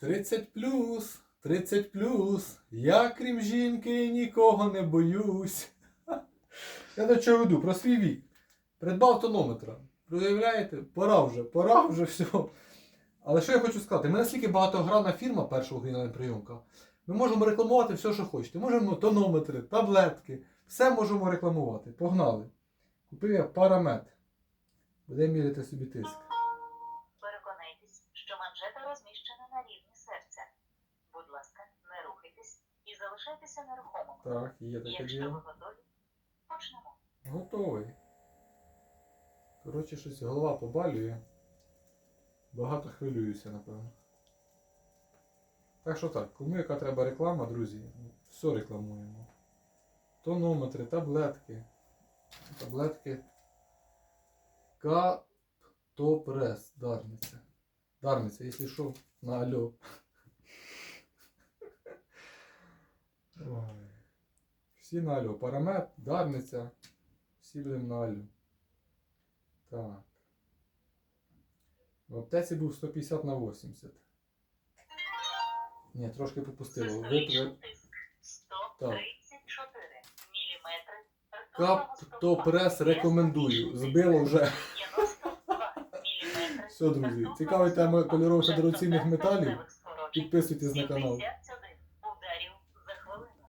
30 плюс, 30 плюс. Я крім жінки нікого не боюсь. Я до чого веду? Про свій вік. Придбав тонометра. Проявляєте? Пора вже, пора вже все. Але що я хочу сказати? Ми настільки багатогранна фірма першого грінальна прийомка. Ми можемо рекламувати все, що хочете. Можемо тонометри, таблетки. Все можемо рекламувати. Погнали. Купив я парамет. Буде міряти собі тиск. Розміщена на рівні серця. Будь ласка, не рухайтесь і залишайтеся нерухомими. Так, є таке Якщо ви готові, почнемо. Готовий. Коротше, щось голова побалює. Багато хвилююся, напевно. Так що так, кому яка треба реклама, друзі, все рекламуємо. Тонометри, таблетки. Таблетки. Каптопрес. Дарниця. Дарниця, якщо що, на альо. Ой. Всі на альо. Парамет, дарниця. Всі будемо на альо. Так. В аптеці був 150 на 80. Ні, трошки попустило. 134 міліметри. Каптопрес рекомендую. Збило вже. 92. Все, друзі. Цікаві теми кольорових федераційних металів. Підписуйтесь на канал.